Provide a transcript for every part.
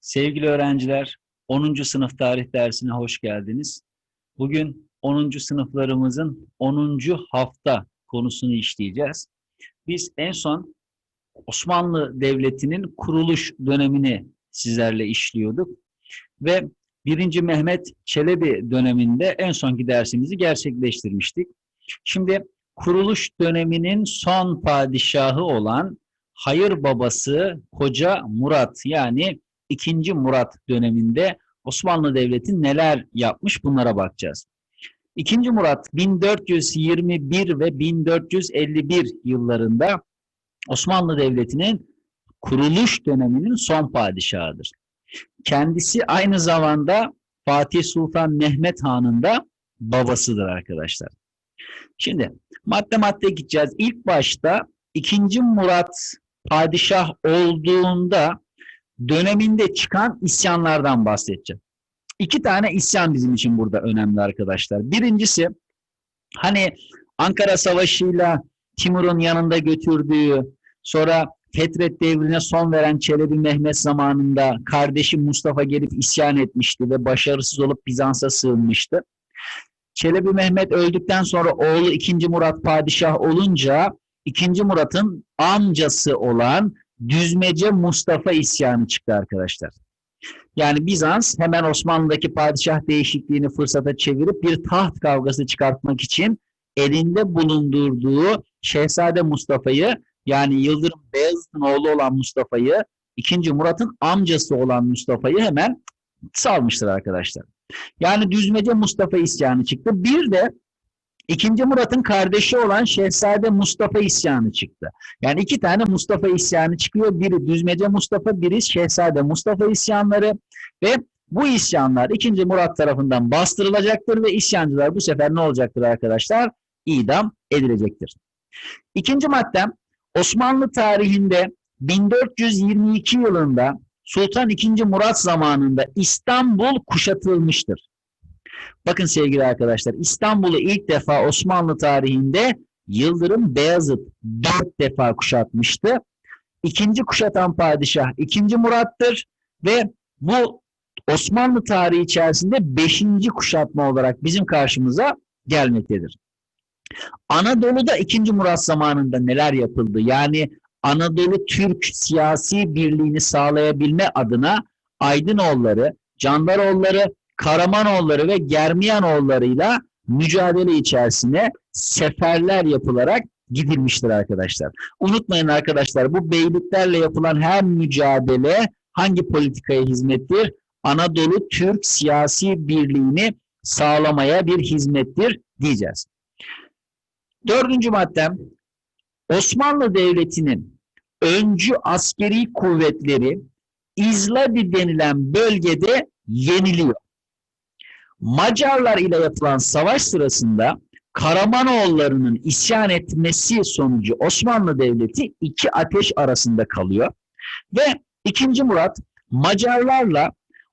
Sevgili öğrenciler, 10. sınıf tarih dersine hoş geldiniz. Bugün 10. sınıflarımızın 10. hafta konusunu işleyeceğiz. Biz en son Osmanlı Devleti'nin kuruluş dönemini sizlerle işliyorduk ve 1. Mehmet Çelebi döneminde en sonki dersimizi gerçekleştirmiştik. Şimdi kuruluş döneminin son padişahı olan hayır babası Koca Murat yani 2. Murat döneminde Osmanlı Devleti neler yapmış bunlara bakacağız. 2. Murat 1421 ve 1451 yıllarında Osmanlı Devleti'nin kuruluş döneminin son padişahıdır. Kendisi aynı zamanda Fatih Sultan Mehmet Han'ın da babasıdır arkadaşlar. Şimdi madde madde gideceğiz. İlk başta 2. Murat padişah olduğunda döneminde çıkan isyanlardan bahsedeceğim. İki tane isyan bizim için burada önemli arkadaşlar. Birincisi hani Ankara Savaşı'yla Timur'un yanında götürdüğü sonra Fetret devrine son veren Çelebi Mehmet zamanında kardeşi Mustafa gelip isyan etmişti ve başarısız olup Bizans'a sığınmıştı. Çelebi Mehmet öldükten sonra oğlu 2. Murat padişah olunca 2. Murat'ın amcası olan Düzmece Mustafa isyanı çıktı arkadaşlar. Yani Bizans hemen Osmanlı'daki padişah değişikliğini fırsata çevirip bir taht kavgası çıkartmak için elinde bulundurduğu Şehzade Mustafa'yı yani Yıldırım Beyazıt'ın oğlu olan Mustafa'yı 2. Murat'ın amcası olan Mustafa'yı hemen salmıştır arkadaşlar. Yani Düzmece Mustafa isyanı çıktı. Bir de İkinci Murat'ın kardeşi olan Şehzade Mustafa isyanı çıktı. Yani iki tane Mustafa isyanı çıkıyor. Biri Düzmece Mustafa, biri Şehzade Mustafa isyanları ve bu isyanlar ikinci Murat tarafından bastırılacaktır ve isyancılar bu sefer ne olacaktır arkadaşlar? İdam edilecektir. İkinci maddem Osmanlı tarihinde 1422 yılında Sultan II. Murat zamanında İstanbul kuşatılmıştır. Bakın sevgili arkadaşlar İstanbul'u ilk defa Osmanlı tarihinde Yıldırım Beyazıt dört defa kuşatmıştı. İkinci kuşatan padişah ikinci Murat'tır ve bu Osmanlı tarihi içerisinde beşinci kuşatma olarak bizim karşımıza gelmektedir. Anadolu'da ikinci Murat zamanında neler yapıldı? Yani Anadolu Türk siyasi birliğini sağlayabilme adına Aydınoğulları, Candaroğulları, Karamanoğulları ve Germiyanoğullarıyla mücadele içerisine seferler yapılarak gidilmiştir arkadaşlar. Unutmayın arkadaşlar bu beyliklerle yapılan her mücadele hangi politikaya hizmettir? Anadolu Türk siyasi birliğini sağlamaya bir hizmettir diyeceğiz. Dördüncü maddem Osmanlı Devleti'nin öncü askeri kuvvetleri İzladi denilen bölgede yeniliyor. Macarlar ile yapılan savaş sırasında Karamanoğullarının isyan etmesi sonucu Osmanlı Devleti iki ateş arasında kalıyor. Ve 2. Murat Macarlarla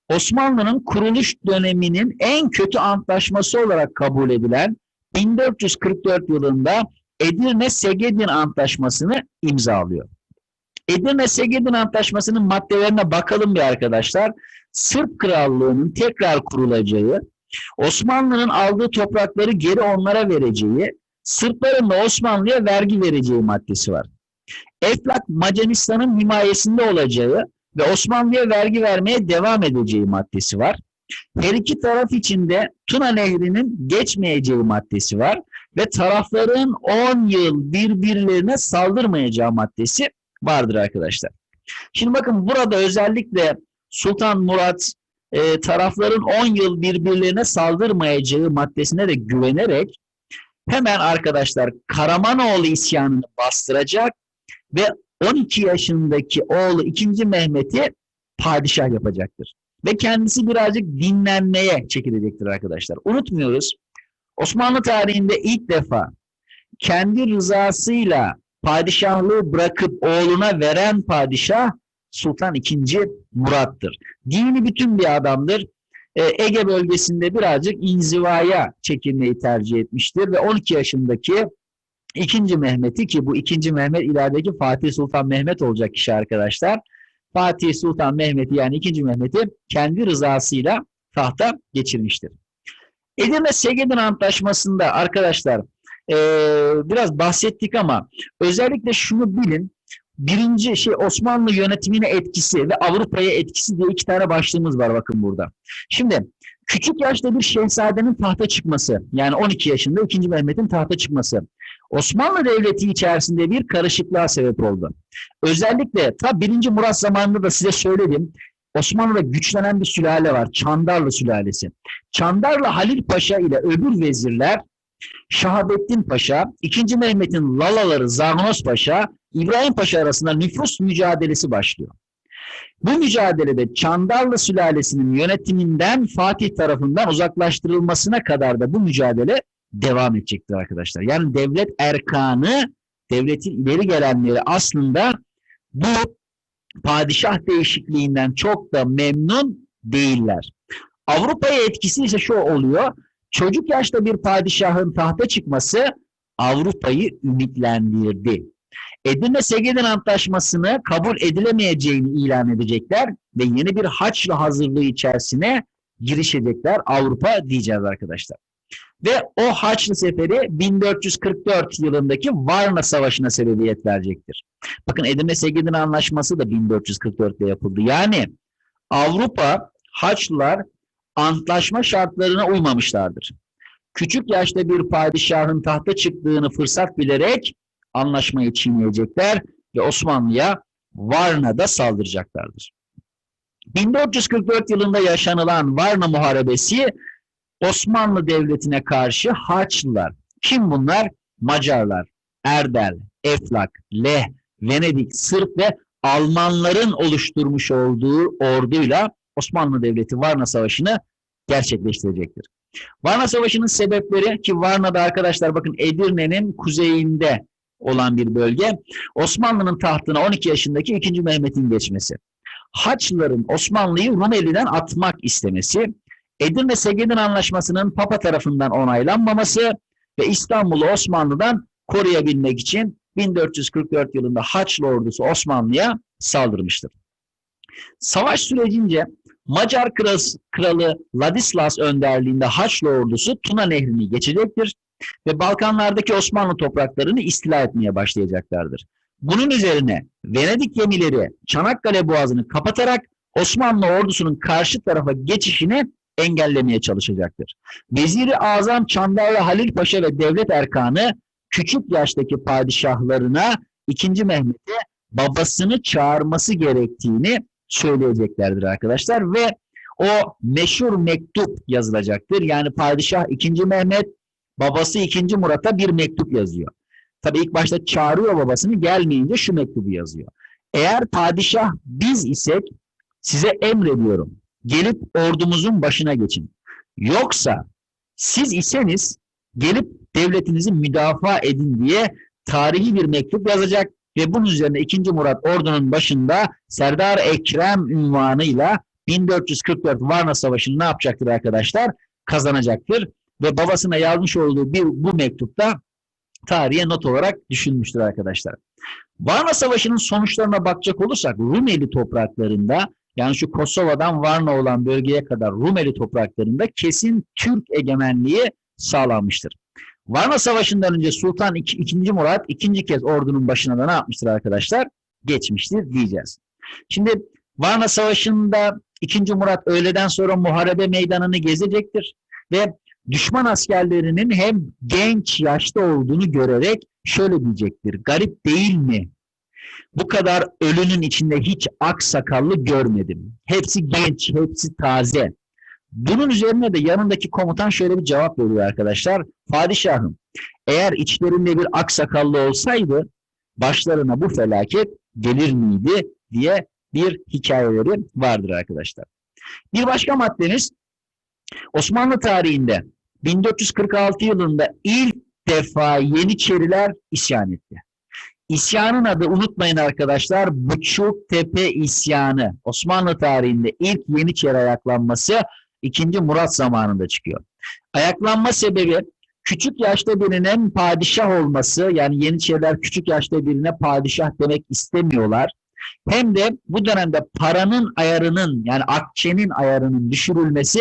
Osmanlı'nın kuruluş döneminin en kötü antlaşması olarak kabul edilen 1444 yılında Edirne-Segedin Antlaşması'nı imzalıyor. Edirne-Segedin Antlaşması'nın maddelerine bakalım bir arkadaşlar. Sırp Krallığı'nın tekrar kurulacağı, Osmanlı'nın aldığı toprakları geri onlara vereceği, Sırpların da Osmanlı'ya vergi vereceği maddesi var. Eflak Macaristan'ın himayesinde olacağı ve Osmanlı'ya vergi vermeye devam edeceği maddesi var. Her iki taraf içinde Tuna Nehri'nin geçmeyeceği maddesi var ve tarafların 10 yıl birbirlerine saldırmayacağı maddesi vardır arkadaşlar. Şimdi bakın burada özellikle Sultan Murat e, tarafların 10 yıl birbirlerine saldırmayacağı maddesine de güvenerek hemen arkadaşlar Karamanoğlu isyanını bastıracak ve 12 yaşındaki oğlu 2. Mehmet'i padişah yapacaktır. Ve kendisi birazcık dinlenmeye çekilecektir arkadaşlar. Unutmuyoruz. Osmanlı tarihinde ilk defa kendi rızasıyla padişahlığı bırakıp oğluna veren padişah Sultan II. Murat'tır. Dini bütün bir adamdır. Ee, Ege bölgesinde birazcık inzivaya çekilmeyi tercih etmiştir ve 12 yaşındaki ikinci Mehmet'i ki bu ikinci Mehmet ilerideki Fatih Sultan Mehmet olacak kişi arkadaşlar. Fatih Sultan Mehmet'i yani 2. Mehmet'i kendi rızasıyla tahta geçirmiştir. Edirne Segedin Antlaşması'nda arkadaşlar eee, biraz bahsettik ama özellikle şunu bilin. Birinci şey Osmanlı yönetimine etkisi ve Avrupa'ya etkisi diye iki tane başlığımız var bakın burada. Şimdi küçük yaşta bir şehzadenin tahta çıkması yani 12 yaşında 2. Mehmet'in tahta çıkması Osmanlı Devleti içerisinde bir karışıklığa sebep oldu. Özellikle ta 1. Murat zamanında da size söyledim. Osmanlı'da güçlenen bir sülale var. Çandarlı sülalesi. Çandarlı Halil Paşa ile öbür vezirler Şahabettin Paşa, 2. Mehmet'in Lalaları Zagnos Paşa, İbrahim Paşa arasında nüfus mücadelesi başlıyor. Bu mücadelede Çandarlı sülalesinin yönetiminden Fatih tarafından uzaklaştırılmasına kadar da bu mücadele devam edecektir arkadaşlar. Yani devlet erkanı, devletin ileri gelenleri aslında bu padişah değişikliğinden çok da memnun değiller. Avrupa'ya etkisi ise şu oluyor. Çocuk yaşta bir padişahın tahta çıkması Avrupa'yı ümitlendirdi. Edirne Segedin Antlaşması'nı kabul edilemeyeceğini ilan edecekler ve yeni bir Haçlı hazırlığı içerisine girişecekler Avrupa diyeceğiz arkadaşlar. Ve o Haçlı Seferi 1444 yılındaki Varna Savaşı'na sebebiyet verecektir. Bakın Edirne Segedin Anlaşması da 1444'te yapıldı. Yani Avrupa Haçlılar antlaşma şartlarına uymamışlardır. Küçük yaşta bir padişahın tahta çıktığını fırsat bilerek anlaşmayı çiğneyecekler ve Osmanlı'ya Varna'da saldıracaklardır. 1444 yılında yaşanılan Varna Muharebesi Osmanlı Devleti'ne karşı Haçlılar. Kim bunlar? Macarlar, Erdel, Eflak, Leh, Venedik, Sırp ve Almanların oluşturmuş olduğu orduyla Osmanlı Devleti Varna Savaşı'nı gerçekleştirecektir. Varna Savaşı'nın sebepleri ki Varna'da arkadaşlar bakın Edirne'nin kuzeyinde olan bir bölge. Osmanlı'nın tahtına 12 yaşındaki 2. Mehmet'in geçmesi. Haçlıların Osmanlı'yı Rumeli'den atmak istemesi, Edirne Segedin Anlaşması'nın Papa tarafından onaylanmaması ve İstanbul'u Osmanlı'dan koruyabilmek için 1444 yılında Haçlı ordusu Osmanlı'ya saldırmıştır. Savaş sürecince Macar kralı Ladislas önderliğinde Haçlı ordusu Tuna Nehri'ni geçecektir ve Balkanlardaki Osmanlı topraklarını istila etmeye başlayacaklardır. Bunun üzerine Venedik gemileri Çanakkale Boğazı'nı kapatarak Osmanlı ordusunun karşı tarafa geçişini engellemeye çalışacaktır. Veziri Azam Çandarlı Halil Paşa ve devlet erkanı küçük yaştaki padişahlarına 2. Mehmet'e babasını çağırması gerektiğini söyleyeceklerdir arkadaşlar ve o meşhur mektup yazılacaktır. Yani padişah 2. Mehmet babası 2. Murat'a bir mektup yazıyor. Tabii ilk başta çağırıyor babasını gelmeyince şu mektubu yazıyor. Eğer padişah biz isek size emrediyorum. Gelip ordumuzun başına geçin. Yoksa siz iseniz gelip devletinizi müdafaa edin diye tarihi bir mektup yazacak ve bunun üzerine 2. Murat ordunun başında Serdar Ekrem ünvanıyla 1444 Varna Savaşı'nı ne yapacaktır arkadaşlar? Kazanacaktır ve babasına yazmış olduğu bir bu mektupta tarihe not olarak düşünmüştür arkadaşlar. Varna Savaşı'nın sonuçlarına bakacak olursak Rumeli topraklarında yani şu Kosova'dan Varna olan bölgeye kadar Rumeli topraklarında kesin Türk egemenliği sağlanmıştır. Varna Savaşı'ndan önce Sultan II. 2. Murat ikinci kez ordunun başına da ne yapmıştır arkadaşlar? Geçmiştir diyeceğiz. Şimdi Varna Savaşı'nda 2. Murat öğleden sonra muharebe meydanını gezecektir ve düşman askerlerinin hem genç yaşta olduğunu görerek şöyle diyecektir. Garip değil mi? Bu kadar ölünün içinde hiç ak sakallı görmedim. Hepsi genç, hepsi taze. Bunun üzerine de yanındaki komutan şöyle bir cevap veriyor arkadaşlar. Padişahım, eğer içlerinde bir aksakallı olsaydı başlarına bu felaket gelir miydi diye bir hikayeleri vardır arkadaşlar. Bir başka maddemiz Osmanlı tarihinde 1446 yılında ilk defa Yeniçeriler isyan etti. İsyanın adı unutmayın arkadaşlar Buçuk Tepe İsyanı. Osmanlı tarihinde ilk Yeniçeri ayaklanması 2. Murat zamanında çıkıyor. Ayaklanma sebebi küçük yaşta birinin padişah olması yani Yeniçeriler küçük yaşta birine padişah demek istemiyorlar. hem de bu dönemde paranın ayarının yani akçenin ayarının düşürülmesi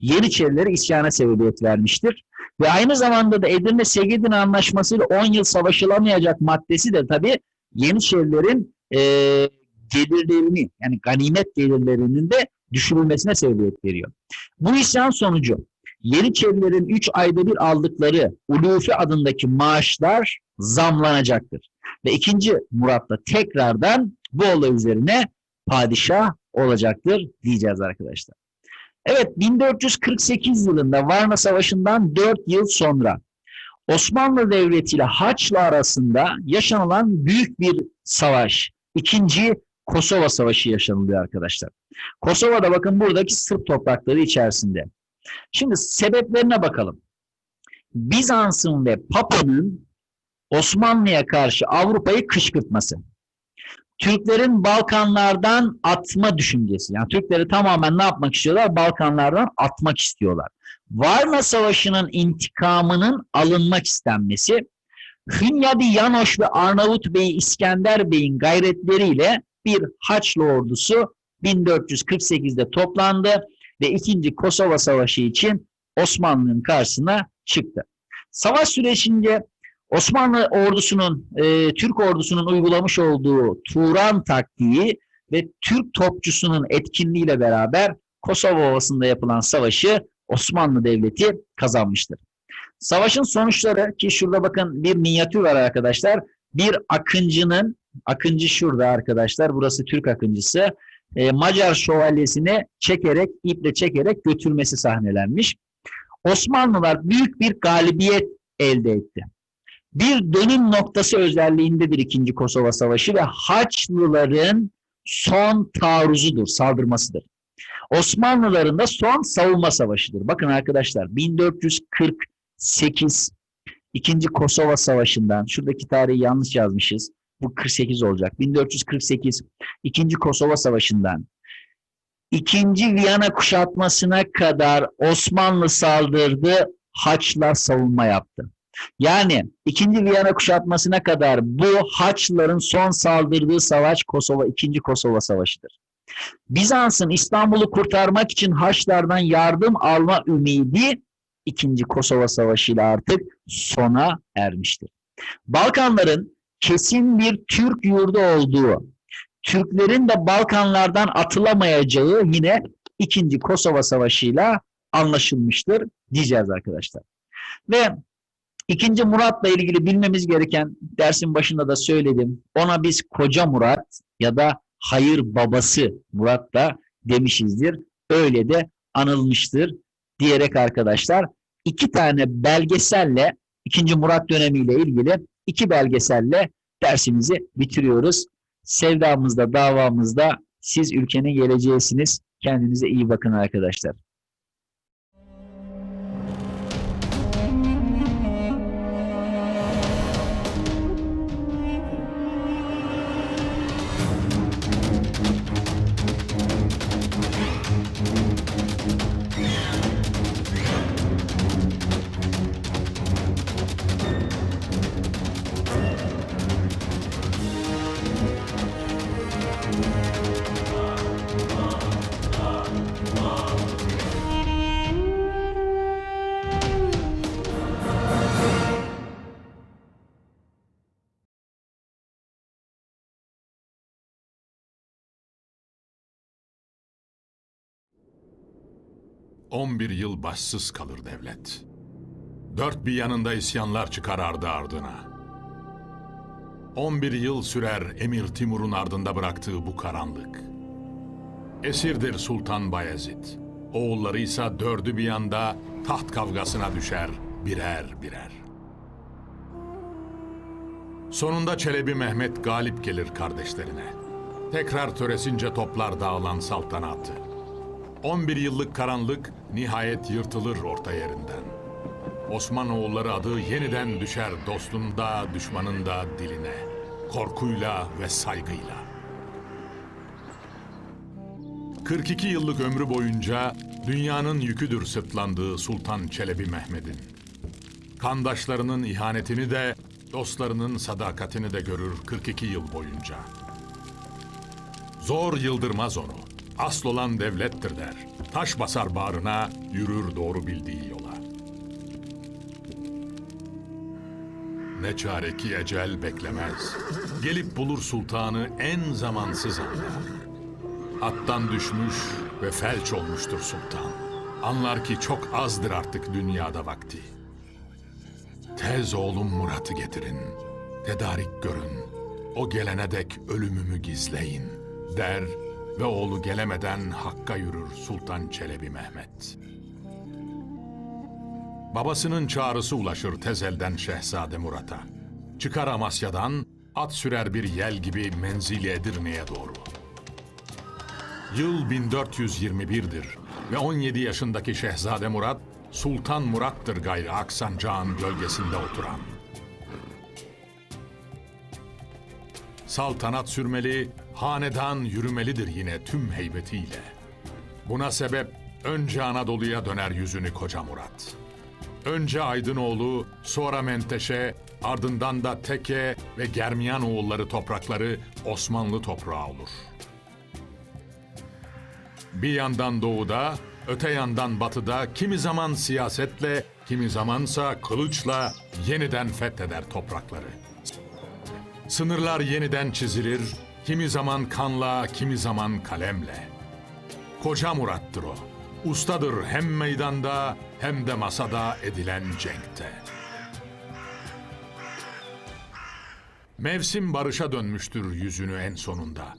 Yeniçerilere isyana sebebiyet vermiştir. Ve aynı zamanda da Edirne Segedin Anlaşması ile 10 yıl savaşılamayacak maddesi de tabii Yeniçerilerin e, gelirlerini yani ganimet gelirlerinin de düşürülmesine sebebiyet veriyor. Bu isyan sonucu Yeniçerilerin 3 ayda bir aldıkları Ulufi adındaki maaşlar zamlanacaktır. Ve ikinci Murat da tekrardan bu olay üzerine padişah olacaktır diyeceğiz arkadaşlar. Evet 1448 yılında Varna Savaşı'ndan 4 yıl sonra Osmanlı Devleti ile Haçlı arasında yaşanılan büyük bir savaş. İkinci Kosova Savaşı yaşanılıyor arkadaşlar. Kosova'da bakın buradaki Sırp toprakları içerisinde. Şimdi sebeplerine bakalım. Bizans'ın ve Papa'nın Osmanlı'ya karşı Avrupa'yı kışkırtması. Türklerin Balkanlardan atma düşüncesi. Yani Türkleri tamamen ne yapmak istiyorlar? Balkanlardan atmak istiyorlar. Varna Savaşı'nın intikamının alınmak istenmesi, Hünyadi Yanoş ve Arnavut Bey İskender Bey'in gayretleriyle bir Haçlı ordusu 1448'de toplandı ve 2. Kosova Savaşı için Osmanlı'nın karşısına çıktı. Savaş sürecince Osmanlı ordusunun, e, Türk ordusunun uygulamış olduğu Turan taktiği ve Türk topçusunun etkinliğiyle beraber Kosova Ovası'nda yapılan savaşı Osmanlı Devleti kazanmıştır. Savaşın sonuçları ki şurada bakın bir minyatür var arkadaşlar. Bir akıncının, akıncı şurada arkadaşlar, burası Türk akıncısı, e, Macar şövalyesini çekerek, iple çekerek götürmesi sahnelenmiş. Osmanlılar büyük bir galibiyet elde etti bir dönüm noktası özelliğindedir ikinci Kosova Savaşı ve Haçlıların son taarruzudur, saldırmasıdır. Osmanlıların da son savunma savaşıdır. Bakın arkadaşlar 1448 ikinci Kosova Savaşı'ndan, şuradaki tarihi yanlış yazmışız. Bu 48 olacak. 1448 ikinci Kosova Savaşı'ndan ikinci Viyana kuşatmasına kadar Osmanlı saldırdı, Haçlar savunma yaptı. Yani 2. Viyana kuşatmasına kadar bu Haçlıların son saldırdığı savaş Kosova 2. Kosova Savaşı'dır. Bizans'ın İstanbul'u kurtarmak için Haçlardan yardım alma ümidi 2. Kosova Savaşı ile artık sona ermiştir. Balkanların kesin bir Türk yurdu olduğu, Türklerin de Balkanlardan atılamayacağı yine 2. Kosova Savaşı ile anlaşılmıştır diyeceğiz arkadaşlar. Ve İkinci Murat'la ilgili bilmemiz gereken dersin başında da söyledim. Ona biz koca Murat ya da hayır babası Murat da demişizdir. Öyle de anılmıştır diyerek arkadaşlar iki tane belgeselle ikinci Murat dönemiyle ilgili iki belgeselle dersimizi bitiriyoruz. Sevdamızda, davamızda siz ülkenin geleceğisiniz. Kendinize iyi bakın arkadaşlar. On bir yıl başsız kalır devlet. Dört bir yanında isyanlar çıkar ardı ardına. On bir yıl sürer Emir Timur'un ardında bıraktığı bu karanlık. Esirdir Sultan Bayezid. Oğulları ise dördü bir yanda taht kavgasına düşer birer birer. Sonunda Çelebi Mehmet galip gelir kardeşlerine. Tekrar töresince toplar dağılan saltanatı. 11 yıllık karanlık nihayet yırtılır orta yerinden. Osmanoğulları adı yeniden düşer dostun da düşmanın da diline. Korkuyla ve saygıyla. 42 yıllık ömrü boyunca dünyanın yüküdür sırtlandığı Sultan Çelebi Mehmet'in. Kandaşlarının ihanetini de, dostlarının sadakatini de görür 42 yıl boyunca. Zor yıldırmaz onu. Asıl olan devlettir der. Taş basar bağrına, yürür doğru bildiği yola. Ne çare ki ecel beklemez. Gelip bulur sultanı en zamansız anda. Attan düşmüş ve felç olmuştur sultan. Anlar ki çok azdır artık dünyada vakti. Tez oğlum Murat'ı getirin. Tedarik görün. O gelene dek ölümümü gizleyin. Der ve oğlu gelemeden Hakk'a yürür Sultan Çelebi Mehmet. Babasının çağrısı ulaşır tezelden Şehzade Murat'a. Çıkar Amasya'dan, at sürer bir yel gibi menzili Edirne'ye doğru. Yıl 1421'dir ve 17 yaşındaki Şehzade Murat, Sultan Murat'tır gayrı Aksancağın gölgesinde oturan. Saltanat sürmeli, hanedan yürümelidir yine tüm heybetiyle. Buna sebep önce Anadolu'ya döner yüzünü koca Murat. Önce Aydınoğlu, sonra Menteşe, ardından da Teke ve Germiyan oğulları toprakları Osmanlı toprağı olur. Bir yandan doğuda, öte yandan batıda kimi zaman siyasetle, kimi zamansa kılıçla yeniden fetheder toprakları. Sınırlar yeniden çizilir, kimi zaman kanla, kimi zaman kalemle. Koca Murat'tır o. Ustadır hem meydanda hem de masada edilen cenkte. Mevsim barışa dönmüştür yüzünü en sonunda.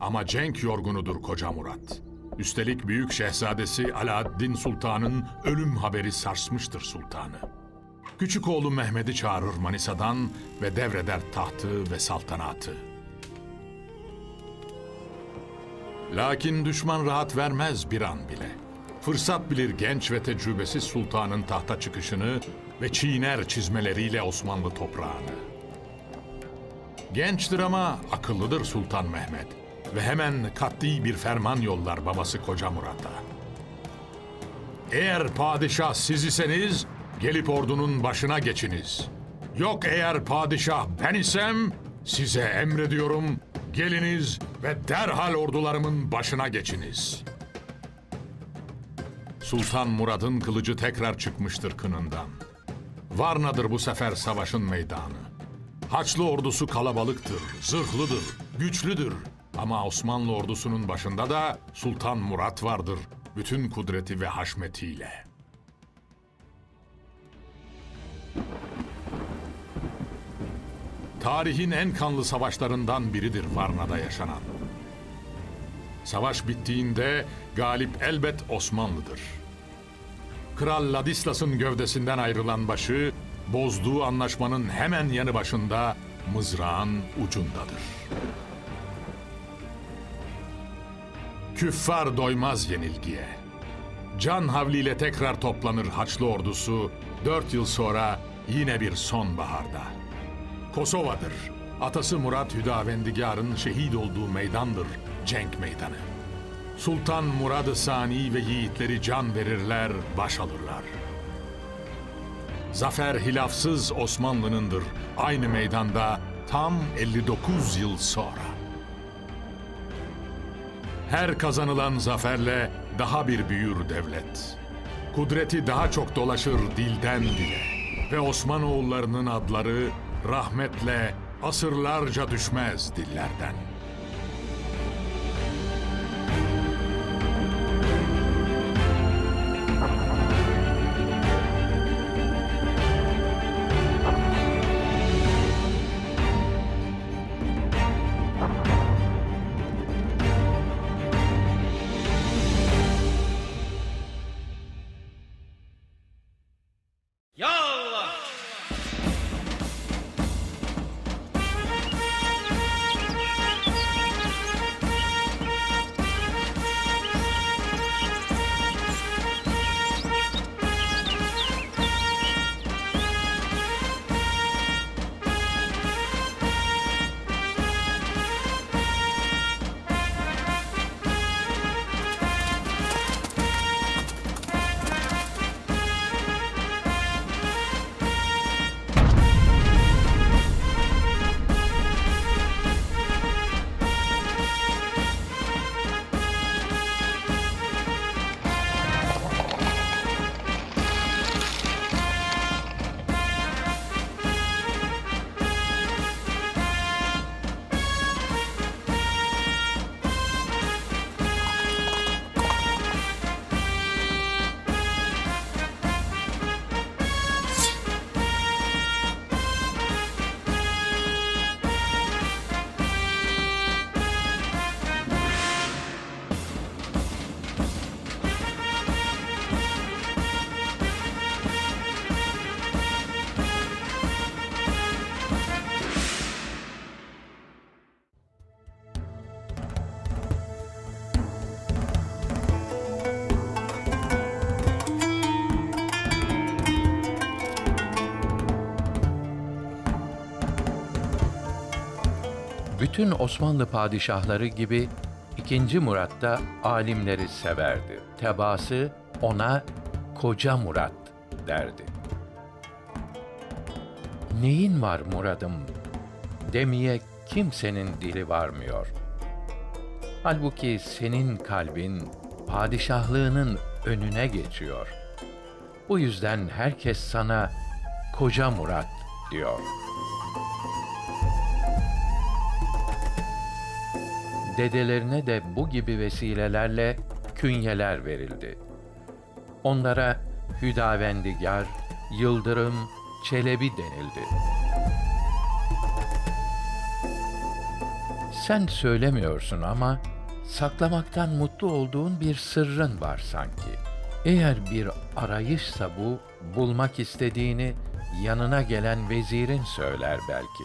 Ama cenk yorgunudur koca Murat. Üstelik büyük şehzadesi Alaaddin Sultan'ın ölüm haberi sarsmıştır sultanı. Küçük oğlu Mehmet'i çağırır Manisa'dan ve devreder tahtı ve saltanatı. Lakin düşman rahat vermez bir an bile. Fırsat bilir genç ve tecrübesiz sultanın tahta çıkışını ve çiğner çizmeleriyle Osmanlı toprağını. Gençtir ama akıllıdır Sultan Mehmet ve hemen katli bir ferman yollar babası Koca Murat'a. Eğer padişah siz iseniz gelip ordunun başına geçiniz. Yok eğer padişah ben isem size emrediyorum geliniz ve derhal ordularımın başına geçiniz. Sultan Murad'ın kılıcı tekrar çıkmıştır kınından. Varnadır bu sefer savaşın meydanı. Haçlı ordusu kalabalıktır, zırhlıdır, güçlüdür. Ama Osmanlı ordusunun başında da Sultan Murat vardır, bütün kudreti ve haşmetiyle. Tarihin en kanlı savaşlarından biridir Varna'da yaşanan. Savaş bittiğinde galip elbet Osmanlı'dır. Kral Ladislas'ın gövdesinden ayrılan başı, bozduğu anlaşmanın hemen yanı başında mızrağın ucundadır. Küffar doymaz yenilgiye. Can havliyle tekrar toplanır Haçlı ordusu, dört yıl sonra yine bir sonbaharda. Kosova'dır. Atası Murat Hüdavendigar'ın şehit olduğu meydandır, cenk meydanı. Sultan Murad-ı Sani ve yiğitleri can verirler, baş alırlar. Zafer hilafsız Osmanlı'nındır. Aynı meydanda tam 59 yıl sonra. Her kazanılan zaferle daha bir büyür devlet. Kudreti daha çok dolaşır dilden dile. Ve Osmanoğullarının adları rahmetle asırlarca düşmez dillerden. Bütün Osmanlı padişahları gibi 2. Murat da alimleri severdi. Tebaası ona Koca Murat derdi. Neyin var Murad'ım demeye kimsenin dili varmıyor. Halbuki senin kalbin padişahlığının önüne geçiyor. Bu yüzden herkes sana Koca Murat diyor. Dedelerine de bu gibi vesilelerle künyeler verildi. Onlara Hüdavendigar, Yıldırım, Çelebi denildi. Sen söylemiyorsun ama saklamaktan mutlu olduğun bir sırrın var sanki. Eğer bir arayışsa bu, bulmak istediğini yanına gelen vezirin söyler belki.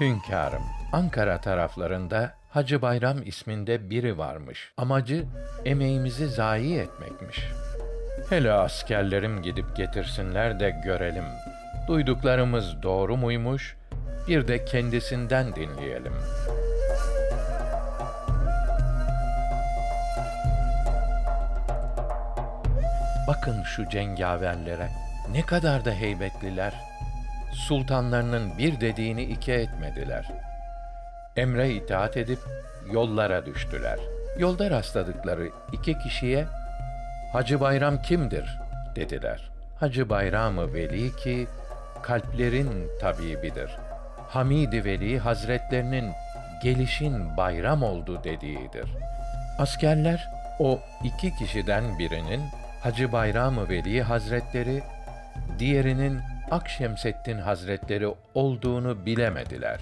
Hünkârım, Ankara taraflarında Hacı Bayram isminde biri varmış. Amacı emeğimizi zayi etmekmiş. Hele askerlerim gidip getirsinler de görelim. Duyduklarımız doğru muymuş? Bir de kendisinden dinleyelim. Bakın şu cengaverlere. Ne kadar da heybetliler. Sultanlarının bir dediğini iki etmediler. Emre itaat edip yollara düştüler. Yolda rastladıkları iki kişiye Hacı Bayram kimdir dediler. Hacı Bayram-ı Veli ki kalplerin tabibidir. Hamid-i Veli Hazretlerinin gelişin bayram oldu dediğidir. Askerler o iki kişiden birinin Hacı Bayram-ı Veli Hazretleri, diğerinin Akşemseddin Hazretleri olduğunu bilemediler.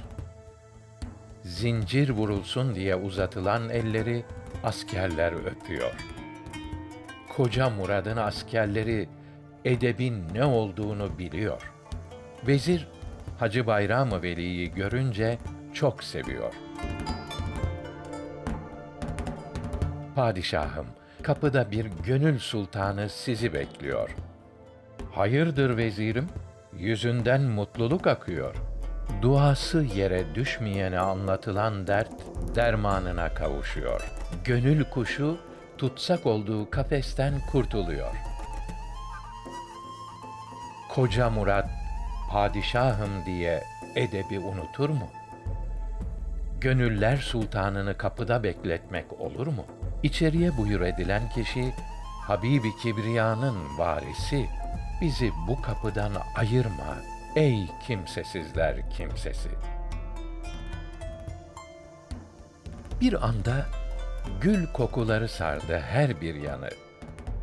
Zincir vurulsun diye uzatılan elleri askerler öpüyor. Koca Murad'ın askerleri edebin ne olduğunu biliyor. Vezir Hacı Bayram-ı Veli'yi görünce çok seviyor. Padişahım, kapıda bir gönül sultanı sizi bekliyor. Hayırdır vezirim? Yüzünden mutluluk akıyor. Duası yere düşmeyene anlatılan dert dermanına kavuşuyor. Gönül kuşu tutsak olduğu kafesten kurtuluyor. Koca Murat padişahım diye edebi unutur mu? Gönüller sultanını kapıda bekletmek olur mu? İçeriye buyur edilen kişi Habibi Kibriya'nın varisi. Bizi bu kapıdan ayırma ey kimsesizler kimsesi. Bir anda gül kokuları sardı her bir yanı.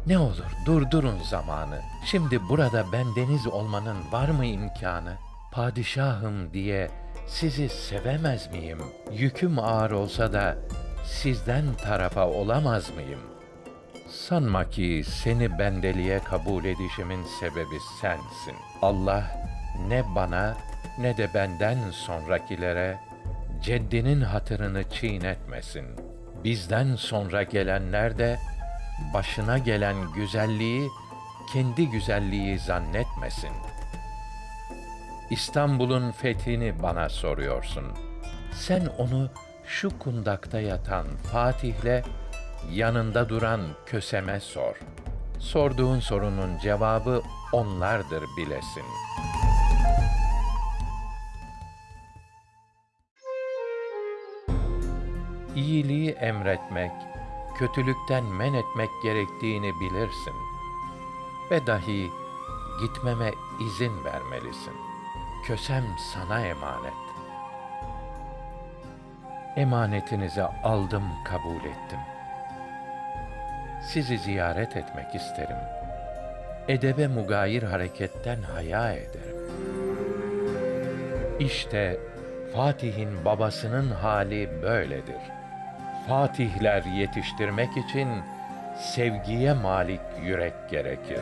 Ne olur durdurun zamanı. Şimdi burada bendeniz olmanın var mı imkanı? Padişahım diye sizi sevemez miyim? Yüküm ağır olsa da sizden tarafa olamaz mıyım? Sanma ki seni bendeliğe kabul edişimin sebebi sensin. Allah ne bana ne de benden sonrakilere ceddinin hatırını çiğnetmesin. Bizden sonra gelenler de başına gelen güzelliği kendi güzelliği zannetmesin. İstanbul'un fethini bana soruyorsun. Sen onu şu kundakta yatan Fatih'le yanında duran Kösem'e sor. Sorduğun sorunun cevabı onlardır bilesin. İyiliği emretmek, kötülükten men etmek gerektiğini bilirsin. Ve dahi gitmeme izin vermelisin. Kösem sana emanet. Emanetinizi aldım, kabul ettim. Sizi ziyaret etmek isterim. Edebe mugayir hareketten haya ederim. İşte Fatih'in babasının hali böyledir. Fatihler yetiştirmek için sevgiye malik yürek gerekir.